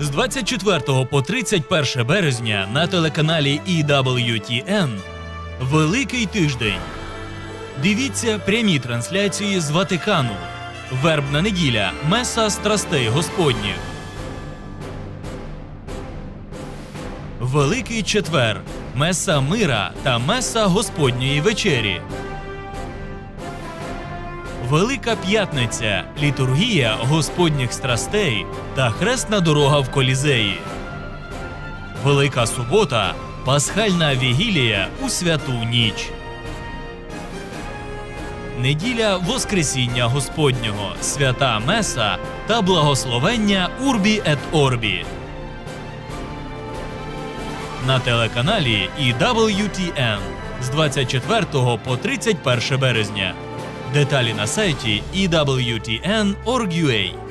З 24 по 31 березня на телеканалі EWTN Великий тиждень. Дивіться прямі трансляції з Ватикану. Вербна неділя. Меса страстей Господніх. Великий четвер. Меса мира та Меса Господньої вечері. Велика п'ятниця. Літургія Господніх страстей та хресна дорога в Колізеї. Велика субота. Пасхальна вігілія у святу ніч. Неділя Воскресіння Господнього, свята Меса та благословення Урбі ет Орбі. На телеканалі EWTN з 24 по 31 березня. Деталі на сайті EWTN.org.ua